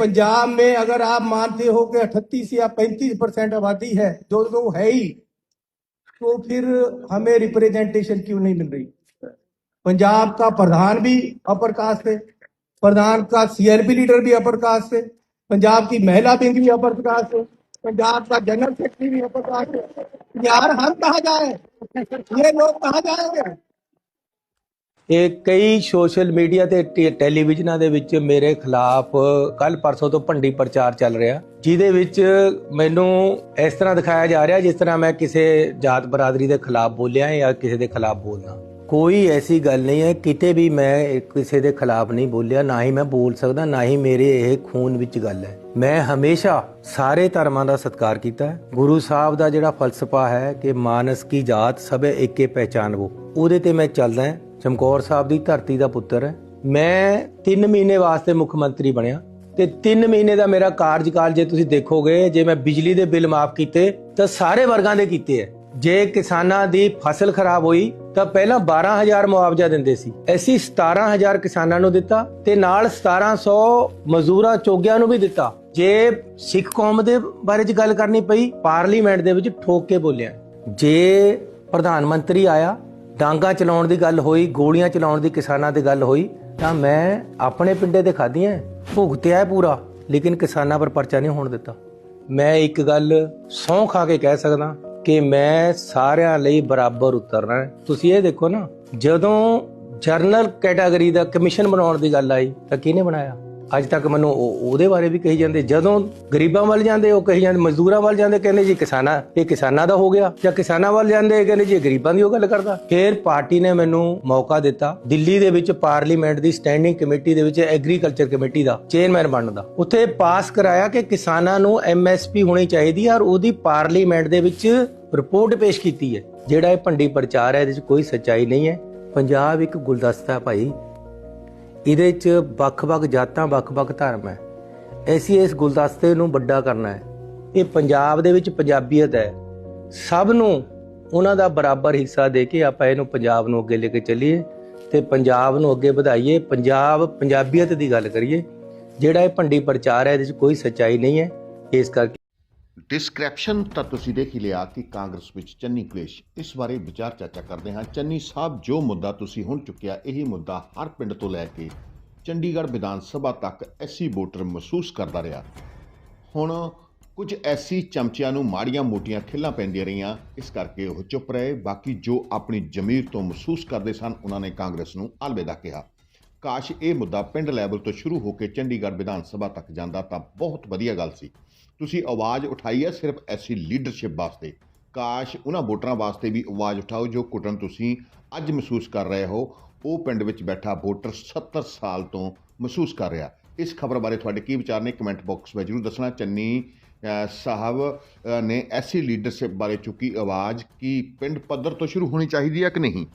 पंजाब में अगर आप मानते हो कि अठतीस या पैंतीस परसेंट आबादी है जो जो है ही। तो फिर हमें रिप्रेजेंटेशन क्यों नहीं मिल रही? पंजाब का प्रधान भी अपर कास्ट है, प्रधान का सीआरपी लीडर भी अपर कास्ट है, पंजाब की महिला विंग भी अपर कास्ट है, पंजाब का जनरल सेक्रेटरी भी अपर कास्ट है। यार हम कहा जाए? ये लोग कहा जाएँगे? ਇਹ ਕਈ ਸੋਸ਼ਲ ਮੀਡੀਆ ਤੇ ਟੈਲੀਵਿਜ਼ਨਾਂ ਦੇ ਵਿੱਚ ਮੇਰੇ ਖਿਲਾਫ ਕੱਲ ਪਰਸੋਂ ਤੋਂ ਭੰਡੀ ਪ੍ਰਚਾਰ ਚੱਲ ਰਿਹਾ, ਜਿਹਦੇ ਵਿੱਚ ਮੈਨੂੰ ਇਸ ਤਰ੍ਹਾਂ ਦਿਖਾਇਆ ਜਾ ਰਿਹਾ ਜਿਸ ਤਰ੍ਹਾਂ ਮੈਂ ਕਿਸੇ ਜਾਤ ਬਰਾਦਰੀ ਦੇ ਖਿਲਾਫ ਬੋਲਿਆ ਜਾਂ ਕਿਸੇ ਦੇ ਖਿਲਾਫ ਬੋਲਦਾ। ਕੋਈ ਐਸੀ ਗੱਲ ਨਹੀਂ ਹੈ, ਕਿਤੇ ਵੀ ਮੈਂ ਕਿਸੇ ਦੇ ਖਿਲਾਫ ਨਹੀਂ ਬੋਲਿਆ, ਨਾ ਹੀ ਮੈਂ ਬੋਲ ਸਕਦਾ, ਨਾ ਹੀ ਮੇਰੇ ਇਹ ਖੂਨ ਵਿੱਚ ਗੱਲ ਹੈ। ਮੈਂ ਹਮੇਸ਼ਾ ਸਾਰੇ ਧਰਮਾਂ ਦਾ ਸਤਿਕਾਰ ਕੀਤਾ ਹੈ। ਗੁਰੂ ਸਾਹਿਬ ਦਾ ਜਿਹੜਾ ਫਲਸਫਾ ਹੈ ਕਿ ਮਾਨਸ ਕੀ ਜਾਤ ਸਭੇ ਏਕੇ ਪਹਿਚਾਨਵੋ ਉਹਦੇ ਤੇ ਮੈਂ ਚੱਲਦਾ ਹਾਂ। ਚਮਕੌਰ ਸਾਹਿਬ ਦੀ ਧਰਤੀ ਦਾ ਪੁੱਤਰ ਹੈ। ਮੈਂ 3 ਮਹੀਨੇ ਵਾਸਤੇ ਮੁੱਖ ਮੰਤਰੀ ਬਣਿਆ। ਤੇ 3 ਮਹੀਨੇ ਦਾ ਮੇਰਾ ਕਾਰਜਕਾਲ ਜੇ ਤੁਸੀਂ ਦੇਖੋਗੇ, ਜੇ ਮੈਂ ਬਿਜਲੀ ਦੇ ਬਿੱਲ ਮਾਫ ਕੀਤੇ, ਤਾਂ ਸਾਰੇ ਵਰਗਾਂ ਦੇ ਕੀਤੇ ਐ ਜੇ ਕਿਸਾਨਾਂ ਦੀ ਫਸਲ ਖਰਾਬ ਹੋਈ, ਤਾਂ ਪਹਿਲਾਂ 12000 ਮੁਆਵਜ਼ਾ ਦਿੰਦੇ ਸੀ। ਅਸੀਂ 17000 ਕਿਸਾਨਾਂ ਨੂੰ ਦਿੱਤਾ ਤੇ ਨਾਲ 1700 ਮਜ਼ਦੂਰਾਂ ਚੋਗਿਆਂ ਨੂੰ ਵੀ ਦਿੱਤਾ। ਜੇ ਸਿੱਖ ਕੌਮ ਦੇ ਬਾਰੇ ਚ ਗੱਲ ਕਰਨੀ ਪਈ, ਪਾਰਲੀਮੈਂਟ ਦੇ ਵਿੱਚ ਠੋਕ ਕੇ ਬੋਲਿਆ। ਜੇ ਪ੍ਰਧਾਨ ਮੰਤਰੀ ਆਇਆ ਡਾਂਗਾ ਚਲਾਉਣ ਦੀ ਗੱਲ ਹੋਈ, ਗੋਲੀਆਂ ਚਲਾਉਣ ਦੀ ਕਿਸਾਨਾਂ ਦੀ ਗੱਲ ਹੋਈ, ਤਾਂ ਮੈਂ ਆਪਣੇ ਪਿੰਡੇ ਤੇ ਖਾਧੀਆਂ ਭੁਗਤਿਆ ਪੂਰਾ, ਲੇਕਿਨ ਕਿਸਾਨਾਂ ਪਰ ਪਰਚਾ ਨਹੀਂ ਹੋਣ ਦਿੱਤਾ। ਮੈਂ ਇੱਕ ਗੱਲ ਸਹੁੰ ਖਾ ਕੇ ਕਹਿ ਸਕਦਾ ਕਿ ਮੈਂ ਸਾਰਿਆਂ ਲਈ ਬਰਾਬਰ ਉਤਰਨਾ ਤੁਸੀਂ ਇਹ ਦੇਖੋ ਨਾ, ਜਦੋਂ ਜਰਨਲ ਕੈਟਾਗਰੀ ਦਾ ਕਮਿਸ਼ਨ ਬਣਾਉਣ ਦੀ ਗੱਲ ਆਈ, ਤਾਂ ਕਿਹਨੇ ਬਣਾਇਆ? ਅੱਜ ਤੱਕ ਮੈਨੂੰ ਉਹਦੇ ਬਾਰੇ ਵੀ ਕਹੀ ਜਾਂਦੇ, ਜਦੋਂ ਗਰੀਬਾਂ ਵੱਲ ਜਾਂਦੇ, ਉਹ ਕਹੀ ਜਾਂਦੇ, ਮਜ਼ਦੂਰਾਂ ਵੱਲ ਜਾਂਦੇ, ਕਹਿੰਦੇ ਜੀ ਕਿਸਾਨਾਂ ਇਹ ਕਿਸਾਨਾਂ ਦਾ ਹੋ ਗਿਆ, ਜਾਂ ਕਿਸਾਨਾਂ ਵੱਲ ਜਾਂਦੇ, ਕਹਿੰਦੇ ਜੀ ਗਰੀਬਾਂ ਦੀ ਉਹ ਗੱਲ ਕਰਦਾ। ਫਿਰ ਪਾਰਟੀ ਨੇ ਮੈਨੂੰ ਮੌਕਾ ਦਿੱਤਾ, ਦਿੱਲੀ ਦੇ ਵਿੱਚ ਪਾਰਲੀਮੈਂਟ ਦੀ ਸਟੈਂਡਿੰਗ ਕਮੇਟੀ ਦੇ ਵਿੱਚ ਐਗਰੀਕਲਚਰ ਕਮੇਟੀ ਦਾ, ਚੇਅਰਮੈਨ ਬਣਨ ਦਾ। ਉੱਥੇ ਪਾਸ ਕਰਾਇਆ ਕਿ ਕਿਸਾਨਾਂ ਨੂੰ ਐਮਐਸਪੀ ਹੋਣੀ ਚਾਹੀਦੀ ਹੈ ਔਰ ਉਹਦੀ ਪਾਰਲੀਮੈਂਟ ਦੇ ਵਿੱਚ ਰਿਪੋਰਟ ਪੇਸ਼ ਕੀਤੀ ਹੈ। ਜਿਹੜਾ ਇਹ ਭੰਡੀ ਪ੍ਰਚਾਰ ਹੈ, ਇਹਦੇ ਵਿੱਚ ਕੋਈ ਸੱਚਾਈ ਨਹੀਂ ਹੈ। ਪੰਜਾਬ ਇੱਕ ਗੁਲਦਸਤਾ ਭਾਈ। ਇਹਦੇ 'ਚ ਵੱਖ-ਵੱਖ ਜਾਤਾਂ, ਵੱਖ-ਵੱਖ ਧਰਮ ਹੈ। ਐਸੀ ਇਸ ਗੁਲਦਸਤੇ ਨੂੰ ਵੱਡਾ ਕਰਨਾ ਹੈ। ਇਹ ਪੰਜਾਬ ਦੇ ਵਿੱਚ ਪੰਜਾਬੀਅਤ ਹੈ। ਸਭ ਨੂੰ ਉਹਨਾਂ ਦਾ ਬਰਾਬਰ ਹਿੱਸਾ ਦੇ ਕੇ ਆਪਾਂ ਇਹਨੂੰ ਪੰਜਾਬ ਨੂੰ ਅੱਗੇ ਲੈ ਕੇ ਚੱਲੀਏ ਤੇ ਪੰਜਾਬ ਨੂੰ ਅੱਗੇ ਵਧਾਈਏ। ਪੰਜਾਬ, ਪੰਜਾਬੀਅਤ ਦੀ ਗੱਲ ਕਰੀਏ, ਜਿਹੜਾ ਇਹ ਭੰਡੀ ਪ੍ਰਚਾਰ ਹੈ, ਇਹਦੇ 'ਚ ਕੋਈ ਸੱਚਾਈ ਨਹੀਂ ਹੈ। ਇਸ ਕਰਕੇ ਡਿਸਕ੍ਰਿਪਸ਼ਨ ਤਾਂ ਤੁਸੀਂ ਦੇਖ ਹੀ ਲਿਆ ਕਿ ਕਾਂਗਰਸ ਵਿੱਚ ਚੰਨੀ ਕਲੇਸ਼। ਇਸ ਬਾਰੇ ਵਿਚਾਰ ਚਰਚਾ ਕਰਦੇ ਹਾਂ। ਚੰਨੀ ਸਾਹਿਬ, ਜੋ ਮੁੱਦਾ ਤੁਸੀਂ ਹੁਣ ਚੁੱਕਿਆ, ਇਹੀ ਮੁੱਦਾ ਹਰ ਪਿੰਡ ਤੋਂ ਲੈ ਕੇ ਚੰਡੀਗੜ੍ਹ ਵਿਧਾਨ ਸਭਾ ਤੱਕ ਐਸੀ ਵੋਟਰ ਮਹਿਸੂਸ ਕਰਦਾ ਰਿਹਾ। ਹੁਣ ਕੁਝ ਐਸੀ ਚਮਚਿਆਂ ਨੂੰ ਮਾੜੀਆਂ ਮੋਟੀਆਂ ਖਿੱਲਾਂ ਪੈਂਦੀਆਂ ਰਹੀਆਂ। ਇਸ ਕਰਕੇ ਉਹ ਚੁੱਪ ਰਹੇ। ਬਾਕੀ ਜੋ ਆਪਣੀ ਜ਼ਮੀਰ ਤੋਂ ਮਹਿਸੂਸ ਕਰਦੇ ਸਨ, ਉਹਨਾਂ ਨੇ ਕਾਂਗਰਸ ਨੂੰ ਅਲਵਿਦਾ ਕਿਹਾ। ਕਾਸ਼ ਇਹ ਮੁੱਦਾ ਪਿੰਡ ਲੈਵਲ ਤੋਂ ਸ਼ੁਰੂ ਹੋ ਕੇ ਚੰਡੀਗੜ੍ਹ ਵਿਧਾਨ ਸਭਾ ਤੱਕ ਜਾਂਦਾ ਤਾਂ ਬਹੁਤ ਵਧੀਆ ਗੱਲ ਸੀ। ਤੁਸੀਂ ਆਵਾਜ਼ ਉਠਾਈ ਹੈ ਸਿਰਫ ਐਸੀ ਲੀਡਰਸ਼ਿਪ ਵਾਸਤੇ। ਕਾਸ਼ ਉਹਨਾਂ ਵੋਟਰਾਂ ਵਾਸਤੇ ਵੀ ਆਵਾਜ਼ ਉਠਾਓ ਜੋ ਕੁੱਟਣ ਤੁਸੀਂ ਅੱਜ ਮਹਿਸੂਸ ਕਰ ਰਹੇ ਹੋ। ਉਹ ਪਿੰਡ ਵਿੱਚ ਬੈਠਾ ਵੋਟਰ 70 ਸਾਲ ਤੋਂ ਮਹਿਸੂਸ ਕਰ ਰਿਹਾ। ਇਸ ਖਬਰ ਬਾਰੇ ਤੁਹਾਡੇ ਕੀ ਵਿਚਾਰ ਨੇ ਕਮੈਂਟ ਬਾਕਸ ਵਿੱਚ ਜਰੂਰ ਦੱਸਣਾ। ਚੰਨੀ ਸਾਹਿਬ ਨੇ ਐਸੀ ਲੀਡਰਸ਼ਿਪ ਬਾਰੇ ਚੁੱਕੀ ਆਵਾਜ਼ ਕੀ ਪਿੰਡ ਪੱਧਰ ਤੋਂ ਸ਼ੁਰੂ ਹੋਣੀ ਚਾਹੀਦੀ ਹੈ ਕਿ ਨਹੀਂ?